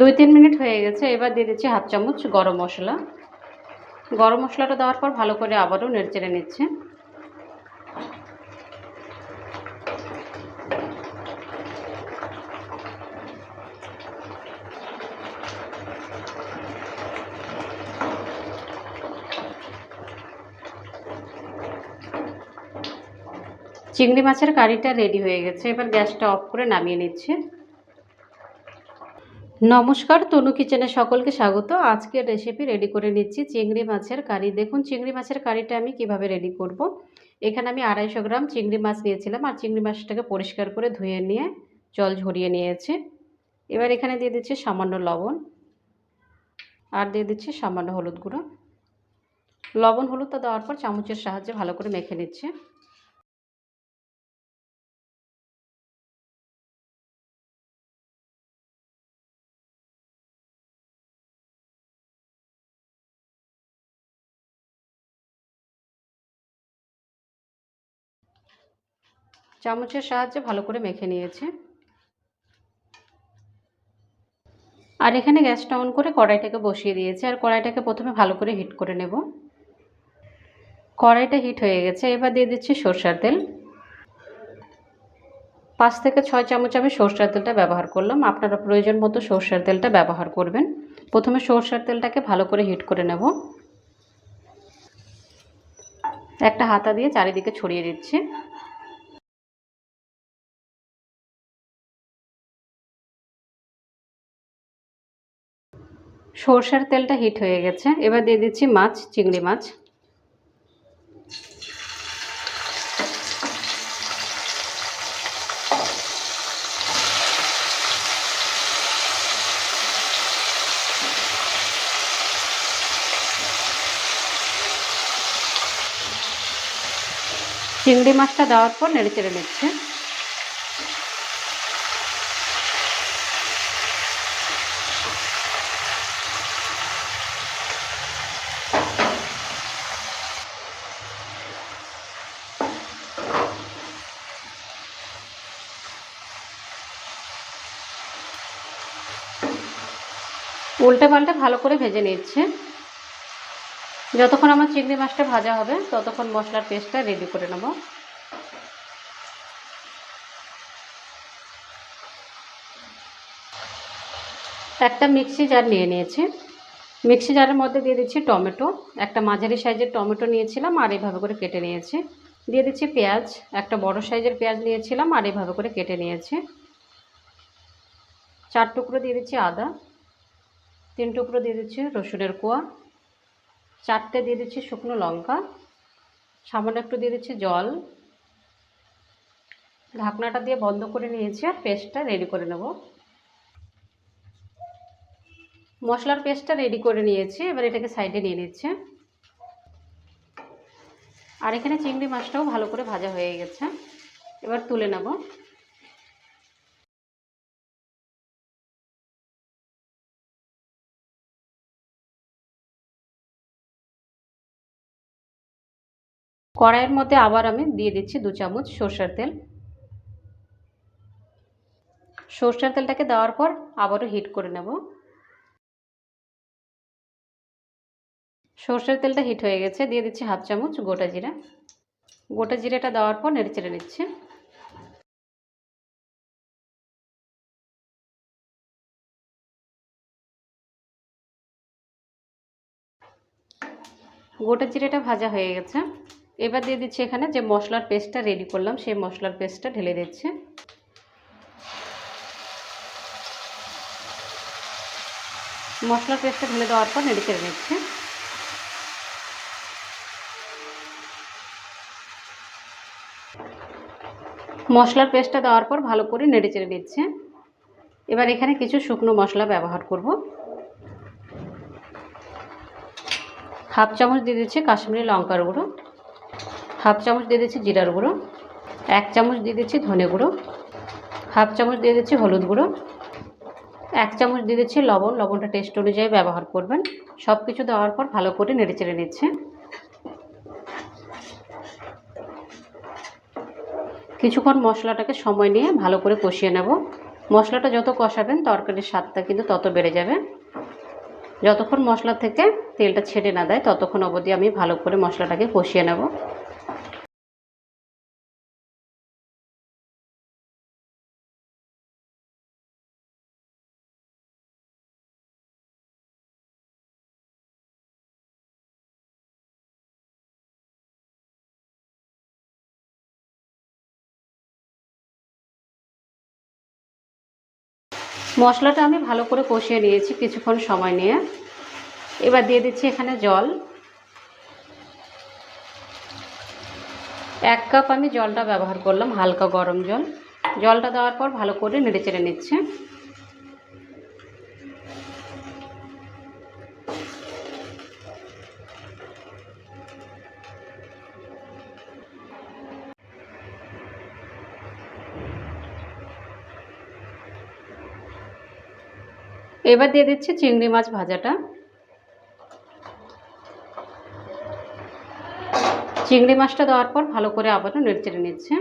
দুই তিন মিনিট হয়ে গেছে, এবার দিয়ে দিচ্ছি হাফ চামচ গরম মশলা। গরম মশলাটা দেওয়ার পর ভালো করে আবারও নেড়ে চেড়ে নিচ্ছে। চিংড়ি মাছের কারিটা রেডি হয়ে গেছে। এবার গ্যাসটা অফ করে নামিয়ে নিচ্ছে। নমস্কার, তনু কিচেনে সকলকে স্বাগত। আজকের রেসিপি রেডি করে নিচ্ছি চিংড়ি মাছের কারি। দেখুন, চিংড়ি মাছের কারিটা আমি কীভাবে রেডি করব। এখানে আমি আড়াইশো গ্রাম চিংড়ি মাছ নিয়েছিলাম আর চিংড়ি মাছটাকে পরিষ্কার করে ধুয়ে নিয়ে জল ঝরিয়ে নিয়েছি। এবার এখানে দিয়ে দিচ্ছি সামান্য লবণ আর দিয়ে দিচ্ছি সামান্য হলুদ গুঁড়ো। লবণ হলুদটা দেওয়ার পর চামচের সাহায্যে ভালো করে মেখে নিচ্ছে। চামচের সাহায্যে ভালো করে মেখে নিয়েছে। আর এখানে গ্যাসটা অন করে কড়াইটাকে বসিয়ে দিয়েছি। আর কড়াইটাকে প্রথমে ভালো করে হিট করে নেব। কড়াইটা হিট হয়ে গেছে। এবার দিয়ে দিচ্ছি সরষার তেল। পাঁচ থেকে ছয় চামচ আমি সরষার তেলটা ব্যবহার করলাম। আপনারা প্রয়োজন মতো সরষার তেলটা ব্যবহার করবেন। প্রথমে সরষার তেলটাকে ভালো করে হিট করে নেব। একটা হাতা দিয়ে চারিদিকে ছড়িয়ে দিচ্ছি। সর্ষের তেলটা হিট হয়ে গেছে। এবার দিয়ে দিচ্ছি মাছ, চিংড়ি মাছ। চিংড়ি মাছটা দেওয়ার পর নেড়ে চেড়ে নিচ্ছে। উল্টে পাল্টে ভালো করে ভেজে নিচ্ছে। যতক্ষণ আমার চিংড়ি মাছটা ভাজা হবে, ততক্ষণ মশলার পেস্টটা রেডি করে নেব। একটা মিক্সি জার নিয়ে নিয়েছি। মিক্সি জারের মধ্যে দিয়ে দিচ্ছি টমেটো। একটা মাঝারি সাইজের টমেটো নিয়েছিলাম আর এইভাবে করে কেটে নিয়েছি। দিয়ে দিচ্ছি পেঁয়াজ। একটা বড় সাইজের পেঁয়াজ নিয়েছিলাম আর এইভাবে করে কেটে নিয়েছি। চার টুকরো দিয়ে দিচ্ছি আদা। তিন টুকরো দিয়ে দিচ্ছি রসুনের কোয়া, চারটে দিয়ে দিচ্ছি শুকনো লঙ্কা, সামান্য একটু দিয়ে দিচ্ছি জল। ঢাকনাটা দিয়ে বন্ধ করে নিয়েছি আর পেস্টটা রেডি করে নেব। মশলার পেস্টটা রেডি করে নিয়েছি, এবার এটাকে সাইডে নিয়ে নিচ্ছে। আর এখানে চিংড়ি মাছটাও ভালো করে ভাজা হয়ে গেছে, এবার তুলে নেব। কড়াইয়ের মধ্যে আবার আমি দিয়ে দিচ্ছি দু চামচ সর্ষের তেল। সর্ষের তেলটাকে দেওয়ার পর আবারও হিট করে নেব। সর্ষের তেলটা হিট হয়ে গেছে, দিয়ে দিচ্ছি হাফ চামচ গোটা জিরা। গোটা জিরাটা দেওয়ার পর নেড়ে চেড়ে নিচ্ছি। গোটা জিরেটা ভাজা হয়ে গেছে। এবার দিয়ে দিচ্ছি এখানে যে মশলার পেস্টটা রেডি করলাম, সেই মশলার পেস্টটা ঢেলে দিচ্ছে। মশলার পেস্টটা ঢেলে দেওয়ার পর নেড়ে চেড়ে নিচ্ছি। মশলার পেস্টটা দেওয়ার পর ভালো করে নেড়ে চেড়ে নিচ্ছে এবার এখানে কিছু শুকনো মশলা ব্যবহার করব। হাফ চামচ দিয়ে দিচ্ছি কাশ্মীরি লঙ্কার গুঁড়ো। হাফ চামচ দিয়ে দিচ্ছি জিরার গুঁড়ো, এক চামচ দিয়ে দিচ্ছি ধনে গুঁড়ো, হাফ চামচ দিয়ে দিচ্ছি হলুদ গুঁড়ো, এক চামচ দিয়ে দিচ্ছি লবণ, লবণটা টেস্ট অনুযায়ী ব্যবহার করবেন। সব কিছু দেওয়ার পর ভালো করে নেড়ে চেড়ে নিচ্ছে। কিছুক্ষণ মশলাটাকে সময় নিয়ে ভালো করে কষিয়ে নেব। মশলাটা যত কষাবেন, তরকারির স্বাদটা কিন্তু তত বেড়ে যাবে। যতক্ষণ মশলা থেকে তেলটা ছেড়ে না দেয়, ততক্ষণ অবধি আমি ভালো করে মশলাটাকে কষিয়ে নেব। মশলাটা আমি ভালো করে কষিয়ে নিয়েছি কিছুক্ষণ সময় নিয়ে। এবার দিয়ে দিচ্ছি এখানে জল। এক কাপ আমি জলটা ব্যবহার করলাম, হালকা গরম জল। জলটা দেওয়ার পর ভালো করে নেড়ে চেড়ে নিচ্ছে। এবার দিয়ে দিচ্ছি চিংড়ি মাছ ভাজাটা। চিংড়ি মাছটা দেওয়ার পর ভালো করে আবারও নেড়ে নিচ্ছে।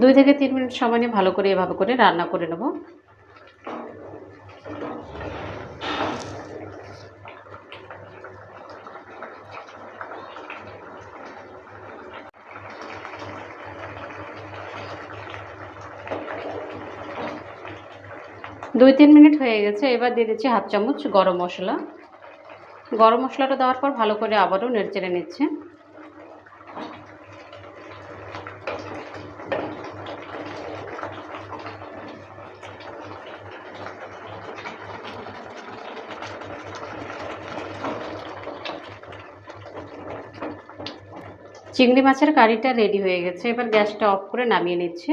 দুই থেকে তিন মিনিট সময় নিয়ে ভালো করে এভাবে করে রান্না করে নেব। দুই তিন মিনিট হয়ে গেছে, এবার দিয়ে দিচ্ছি হাফ চামচ গরম মশলা। গরম মশলাটা দেওয়ার পর ভালো করে আবারও নেড়েচেড়ে নিচ্ছে। চিংড়ি মাছের কারিটা রেডি হয়ে গেছে, এবার গ্যাসটা অফ করে নামিয়ে নিচ্ছে।